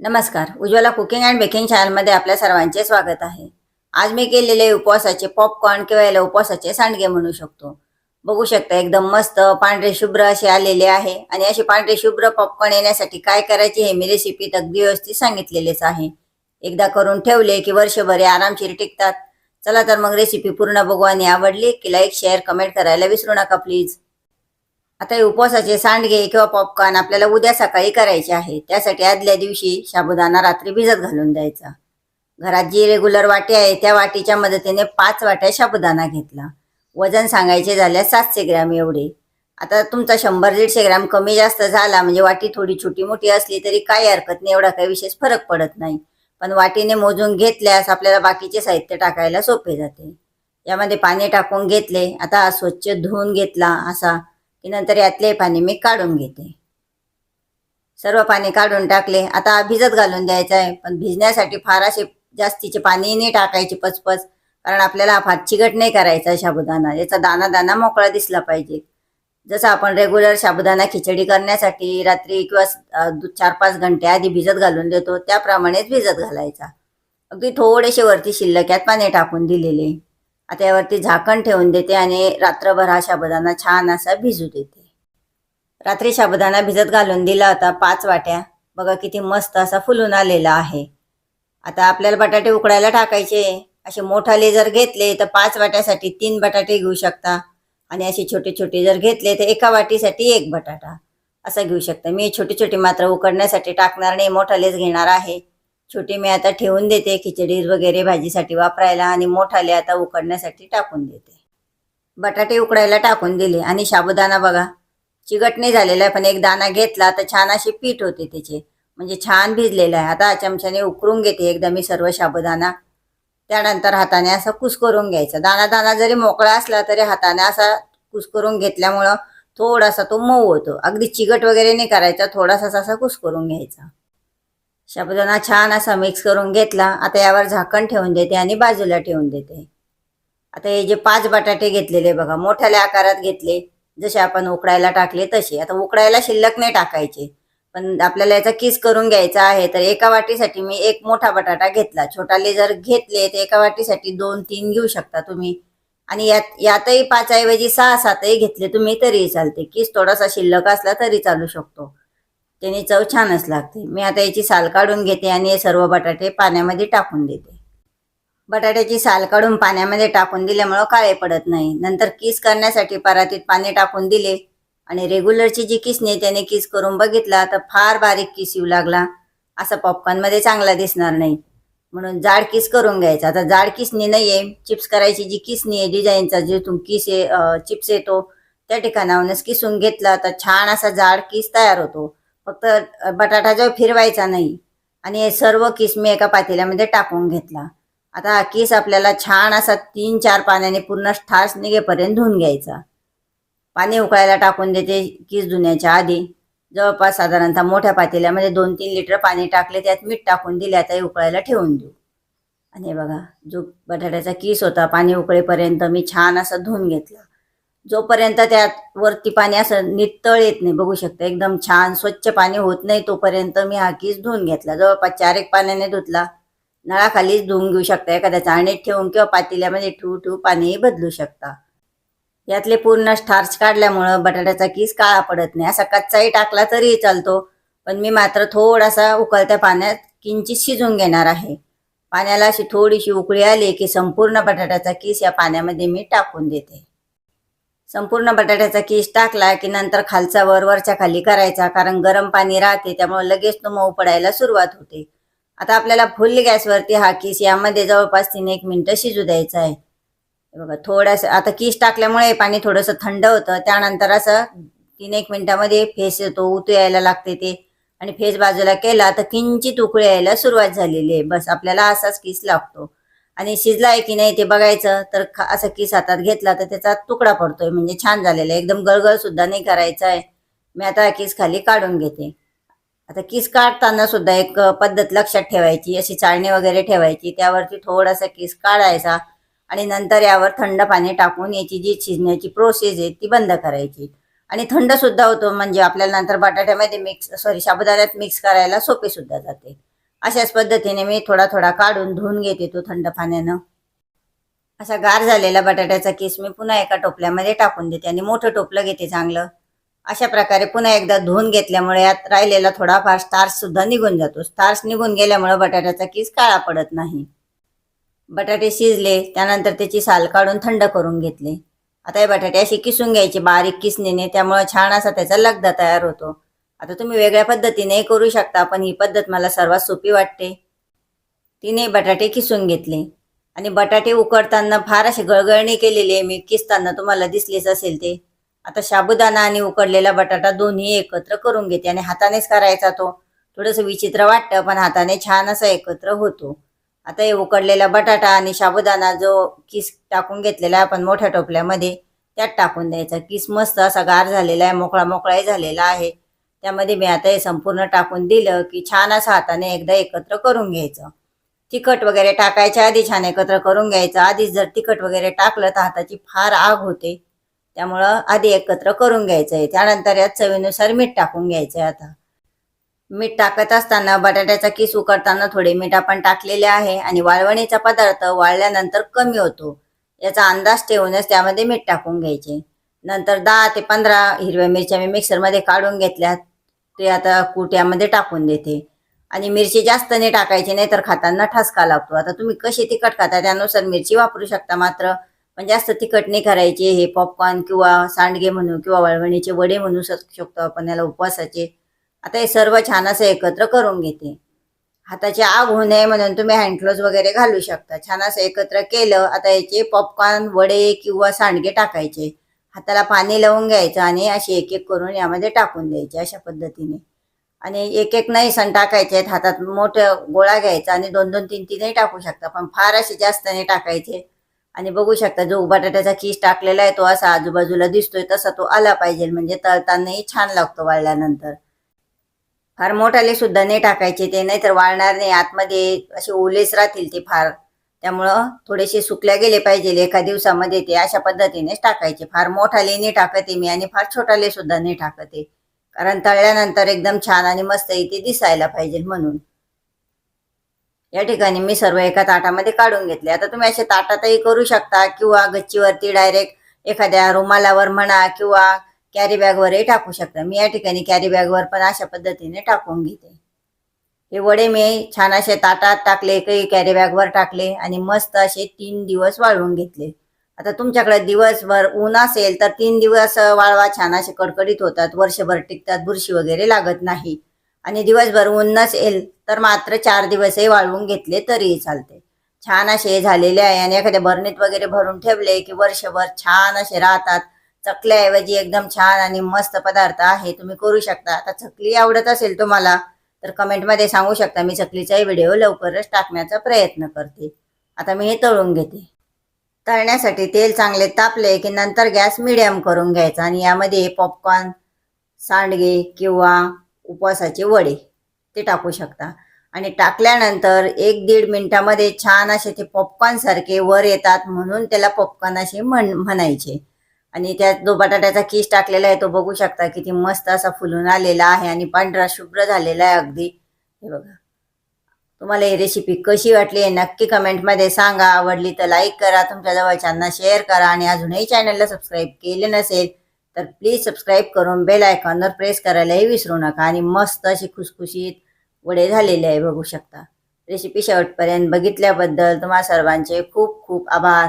नमस्कार. Ujjwala cooking and baking चॅनलमध्ये आपल्या सर्वांचे स्वागत आहे. आज मी केलेले उपवासाचे पॉपकॉर्न किंवा याला उपवासाचे सांडगे म्हणू शकतो. बघू शकता एकदम मस्त पांढरे शुभ्र असे आलेले आहे. आणि असे पांढरे शुभ्र पॉपकॉर्न येण्यासाठी काय करायचे हे मी रेसिपीत अगदी व्यवस्थित सांगितलेलेच आहे. एकदा करून ठेवले की वर्षभर हे आरामशीर टिकतात. चला तर मग रेसिपी पूर्ण बघू आणि आवडली की लाईक शेअर कमेंट करायला विसरू नका प्लीज आता हे उपवासाचे सांडगे किंवा पॉपकॉर्न आपल्याला उद्या सकाळी करायचे आहे. त्यासाठी आदल्या दिवशी साबुदाणा रात्री भिजत घालून द्यायचा. घरात जी रेग्युलर वाटी आहे त्या वाटीच्या मदतीने पाच वाट्या साबुदाणा घेतला. वजन सांगायचे झाल्यास सातशे ग्रॅम एवढे. आता तुमचा शंभर दीडशे ग्रॅम कमी जास्त झाला म्हणजे वाटी थोडी छोटी मोठी असली तरी काही हरकत नाही एवढा काही विशेष फरक पडत नाही. पण वाटीने मोजून घेतल्यास आपल्याला बाकीचे साहित्य टाकायला सोपे जाते. यामध्ये पाणी टाकून घेतले आता स्वच्छ धुवून घेतला असा की नंतर यातले पाणी मी काढून घेते. सर्व पाणी काढून टाकले. आता भिजत घालून द्यायचं आहे. पण भिजण्यासाठी फार असे जास्तीचे पाणी नाही टाकायचे पचपच. कारण आपल्याला हा फार चिकट नाही करायचा साबुदाणा. याचा दाना दाना मोकळा दिसला पाहिजे. जसं आपण रेग्युलर साबुदाणा खिचडी करण्यासाठी रात्री किंवा दु- चार पाच घंटे आधी भिजत घालून देतो. त्याप्रमाणेच भिजत घालायचा. अगदी थोडेसे वरती शिल्लक यात पाणी टाकून दिलेले. आता यावरती झाकण ठेवून देते आणि रात्रभर हा शाबदाना छान असा भिजू देते. रात्री शाबदाना भिजत घालून दिला होता पाच वाट्या. बघा किती मस्त असा फुलून आलेला आहे. आता आपल्याला बटाटे उकडायला टाकायचे. असे मोठाले जर घेतले तर पाच वाट्यासाठी तीन बटाटे घेऊ शकता. आणि असे छोटे छोटे जर घेतले तर एका वाटीसाठी एक बटाटा. असं घेऊ शकता. मी छोटे छोटे मात्र उकडण्यासाठी टाकणार नाही. मोठालेच घेणार आहे. छोटी मी आता ठेवून देते खिचडी वगैरे भाजीसाठी वापरायला आणि मोठाले आता उकडण्यासाठी टाकून देते. बटाटे उकडायला टाकून दिले आणि साबुदाणा बघा चिकटणी झालेला आहे पण एक दाणा घेतला तर छान अशी पीठ होते त्याचे. म्हणजे छान भिजलेलं आहे. आता चमच्याने उकरून घेते एकदा मी सर्व साबुदाणा. त्यानंतर हाताने असा कुस्करून घ्यायचा. दाणा दाणा जरी मोकळा असला तरी हाताने असा कुस्करून घेतल्यामुळं थोडासा तो मऊ होतो. अगदी चिकट वगैरे नाही करायचा थोडासा असा कुस्करून घ्यायचा. साबुदाणा छान असा मिक्स करून घेतला. आता यावर झाकण ठेवून देते आणि बाजूला ठेवून देते. आता हे जे पाच बटाटे घेतलेले बघा मोठ्याल्या आकारात घेतले. जसे आपण उकडायला टाकले तसे. आता उकडायला शिल्लक नाही टाकायचे. पण आपल्याला याचा किस करून घ्यायचा आहे. तर एका वाटीसाठी मी एक मोठा बटाटा घेतला. छोटाले जर घेतले तर एका वाटीसाठी दोन तीन घेऊ शकता तुम्ही. आणि यात यातही पाचऐवजी सहा सातही घेतले तुम्ही तरीही चालते. किस थोडासा शिल्लक असला तरी चालू शकतो. त्याने चव छानच लागते. मी आता याची साल काढून घेते आणि हे सर्व बटाटे पाण्यामध्ये टाकून देते. बटाट्याची साल काढून पाण्यामध्ये टाकून दिल्यामुळं काळे पडत नाही. नंतर किस करण्यासाठी परातीत पाणी टाकून दिले आणि रेग्युलरची जी किसणी आहे त्याने किस करून बघितला तर फार बारीक किस येऊ लागला. असा पॉपकॉर्नमध्ये चांगला दिसणार नाही. म्हणून जाड किस करून घ्यायचा. आता जाड किसणी नाही आहे चिप्स करायची जी किसणी आहे डिझाईनचा जे तुम किस चिप्स येतो त्या ठिकाणाहूनच किसून घेतला तर छान असा जाड किस तयार होतो. फक्त बटाटा जो फिरवायचा नाही आणि हे सर्व किस मी एका पातेल्यामध्ये टाकून घेतला आता हा किस आपल्याला छान असा तीन चार पाण्याने पूर्ण ठास निघेपर्यंत धुवून घ्यायचा. पाणी उकळायला टाकून देते किस धुण्याच्या आधी. जवळपास साधारणतः मोठ्या पातेल्यामध्ये दोन तीन लिटर पाणी टाकले त्यात मीठ टाकून दिले आता हे उकळायला ठेवून देऊ. आणि बघा जो बटाट्याचा किस होता पाणी उकळेपर्यंत मी छान असा धुवून घेतला. जोपर्यंत त्यात वरती पाणी असं नितळ येत नाही बघू शकता. एकदम छान स्वच्छ पाणी होत नाही तोपर्यंत मी हा किस धुवून घेतला. जवळपास चार एक पाण्याने धुतला. नळाखालीच धुवून घेऊ शकता एखाद्या चाळणीत ठेवून किंवा पातेल्यामध्ये ठेवू ठेवू पाणीही बदलू शकता. यातले पूर्ण स्टार्च काढल्यामुळं बटाट्याचा किस काळा पडत नाही. असा कच्चाही टाकला तरीही चालतो. पण मी मात्र थोडासा उकळत्या पाण्यात किंचित शिजून घेणार आहे. पाण्याला अशी थोडीशी उकळी आली की संपूर्ण बटाट्याचा किस या पाण्यामध्ये मी टाकून देते. संपूर्ण बटाट्याचा किस टाकला की नंतर खालचा वर वरच्या खाली करायचा. कारण गरम पाणी राहते त्यामुळे लगेच तो मऊ पडायला सुरुवात होते. आता आपल्याला फुल गॅसवरती हा किस यामध्ये जवळपास तीन एक मिनटं शिजू द्यायचा आहे. बघा थोडंसं आता किस टाकल्यामुळे पाणी थोडंसं थंड होतं. त्यानंतर असं तीन एक मिनटामध्ये फेस येतो उतू यायला लागते ते. आणि फेस बाजूला केला तर किंचित उकळी यायला सुरुवात झालेली आहे. बस आपल्याला असाच किस लागतो. आणि शिजला आहे की नाही ते बघायचं. तर असं किस हातात घेतला तर त्याचा तुकडा पडतोय. म्हणजे छान झालेला आहे. एकदम गळगळ सुद्धा नाही करायचा आहे मी आता हा किस खाली काढून घेते. आता किस काढताना सुद्धा एक पद्धत लक्षात ठेवायची. अशी चाळणी वगैरे ठेवायची. त्यावरती थोडासा किस काढायचा. आणि नंतर यावर थंड पाणी टाकून याची जी शिजण्याची प्रोसेस आहे ती बंद करायची. आणि थंड सुद्धा होतो. म्हणजे आपल्याला नंतर बटाट्यामध्ये मिक्स सॉरी साबुदाण्यात मिक्स करायला सोपे सुद्धा जाते. अशाच पद्धतीने मी थोडा थोडा काढून धुवून घेते तो थंड पाण्यानं. असा गार झालेला बटाट्याचा केस मी पुन्हा एका टोपल्यामध्ये टाकून देते आणि मोठं टोपलं घेते चांगलं. अशा प्रकारे पुन्हा एकदा धुवून घेतल्यामुळे यात राहिलेला थोडाफार स्टार्च सुद्धा निघून जातो. स्टार्च निघून गेल्यामुळे बटाट्याचा केस काळा पडत नाही. बटाटे शिजले त्यानंतर त्याची साल काढून थंड करून घेतले. आता हे बटाटे असे किसून घ्यायचे बारीक किसणीने त्यामुळे छान असा त्याचा लगदा तयार होतो. आता तुम्ही वेगळ्या पद्धतीने करू शकता पण ही पद्धत मला सर्वात सोपी वाटते. तिने बटाटे किसून घेतले. आणि बटाटे उकडताना फार अशी गळगळणी केलेली आहे. मी किसताना तुम्हाला दिसलीच असेल ते. आता साबुदाणा आणि उकडलेला बटाटा दोन्ही एकत्र करून घेते आणि हातानेच करायचा तो. थोडंसं विचित्र वाटतं पण हाताने छान असा एकत्र होतो. आता हे उकडलेला बटाटा आणि साबुदाणा जो किस टाकून घेतलेला आहे आपण मोठ्या टोपल्यामध्ये त्यात टाकून द्यायचा. किस मस्त असा गार झालेला आहे मोकळा मोकळाही झालेला आहे. त्यामध्ये मी आता हे संपूर्ण टाकून दिलं की छान असं हाताने एकदा एकत्र करून घ्यायचं. तिखट वगैरे टाकायच्या आधी छान एकत्र करून घ्यायचं. आधीच जर तिखट वगैरे टाकलं तर हाताची फार आग होते. त्यामुळं आधी एकत्र करून घ्यायचं आहे त्यानंतर यात चवीनुसार मीठ टाकून घ्यायचं आहे आता. मीठ टाकत असताना बटाट्याचा किस उकडताना थोडे मीठ आपण टाकलेले आहे आणि वाळवणीचा पदार्थ वाळल्यानंतर कमी होतो. याचा अंदाज ठेवूनच त्यामध्ये मीठ टाकून घ्यायचे. नंतर दहा ते पंधरा हिरव्या मिरच्या मी मिक्सरमध्ये काढून घेतल्यात. ते आता कुट्यामध्ये टाकून देते. आणि मिरची जास्त नाही टाकायची नाही तर खाताना ठसका लागतो. आता तुम्ही कशी तिखट खाता त्यानुसार मिरची वापरू शकता मात्र. पण जास्त तिखट नाही करायची हे पॉपकॉर्न किंवा सांडगे म्हणू किंवा वळवणीचे वडे म्हणू शकतो आपण याला उपवासाचे. आता हे सर्व छान असं एकत्र करून घेते. हाताची आग होऊ नये म्हणून तुम्ही हँडग्लोज वगैरे घालू शकता. छान असं एकत्र केलं आता याचे पॉपकॉर्न वडे किंवा सांडगे टाकायचे. हाताला पाणी लावून घ्यायचं आणि अशी एक एक करून यामध्ये टाकून द्यायचे अशा पद्धतीने. आणि एक एक नाही सण टाकायचे आहेत हातात मोठं गोळा घ्यायचा आणि दोन दोन तीन तीनही टाकू शकता पण फार असे जास्त नाही टाकायचे. आणि बघू शकता जो बटाट्याचा किस टाकलेला आहे तो असा आजूबाजूला दिसतोय तसा तो आला पाहिजे म्हणजे तळतानाही छान लागतो वाळल्यानंतर. फार मोठाले सुद्धा नाही टाकायचे ते नाही तर वाळणार नाही आतमध्ये असे ओलेच राहतील ते फार. त्यामुळं थोडेसे सुकल्या गेले पाहिजे एका दिवसामध्ये ते अशा पद्धतीनेच टाकायचे. फार मोठाले नाही टाकते मी आणि फार छोटाले सुद्धा नाही टाकते. कारण तळल्यानंतर एकदम छान आणि मस्त इथे दिसायला पाहिजे म्हणून. या ठिकाणी मी सर्व एका ताटामध्ये काढून घेतले. आता तुम्ही असे ताटातही करू शकता किंवा गच्चीवरती डायरेक्ट एखाद्या रुमालावर म्हणा किंवा कॅरी बॅगवरही टाकू शकता. मी या ठिकाणी कॅरी बॅगवर पण अशा पद्धतीने टाकून घेते. हे वडे मी छान असे ताटात टाकले काही कॅरी बॅगवर टाकले आणि मस्त असे तीन दिवस वाळवून घेतले. आता तुमच्याकडे दिवसभर ऊन असेल तर तीन दिवस वाळवा छान असे कडकडीत होतात वर्षभर टिकतात बुरशी वगैरे लागत नाही. आणि दिवसभर ऊन नसेल तर मात्र चार दिवसही वाळवून घेतले तरीही चालते. छान असे झालेले आहे आणि एखाद्या बरणीत वगैरे भरून ठेवले की वर्षभर छान असे राहतात. चकल्याऐवजी एकदम छान आणि मस्त पदार्थ आहे तुम्ही करू शकता. आता चकली आवडत असेल तुम्हाला तर कमेंटमध्ये सांगू शकता मी चकलीचाही व्हिडिओ लवकरच टाकण्याचा प्रयत्न करते. आता मी हे तळून घेते. तळण्यासाठी तेल चांगले तापले की नंतर गॅस मिडियम करून घ्यायचा आणि यामध्ये पॉपकॉर्न सांडगे किंवा उपवासाचे वडे ते टाकू शकता. आणि टाकल्यानंतर एक दीड मिनिटामध्ये छान असे ते पॉपकॉर्नसारखे वर येतात म्हणून त्याला पॉपकॉर्न असे म्हण म्हणायचे. आणि त्यात जो बटाट्याचा किस टाकलेला आहे तो बघू शकता किती मस्त असा फुलून आलेला आहे आणि पांढरा शुभ्र झालेला आहे अगदी. हे बघा. तुम्हाला ही रेसिपी कशी वाटली आहे नक्की कमेंटमध्ये सांगा. आवडली तर लाईक करा तुमच्या जवळच्यांना शेअर करा आणि अजूनही चॅनलला सबस्क्राईब केले नसेल तर प्लीज सबस्क्राईब करून बेल आयकॉनवर प्रेस करायलाही विसरू नका आणि मस्त अशी खुसखुशीत वडे झालेले आहे बघू शकता. रेसिपी शेवटपर्यंत बघितल्याबद्दल तुम्हा सर्वांचे खूप खूप आभार.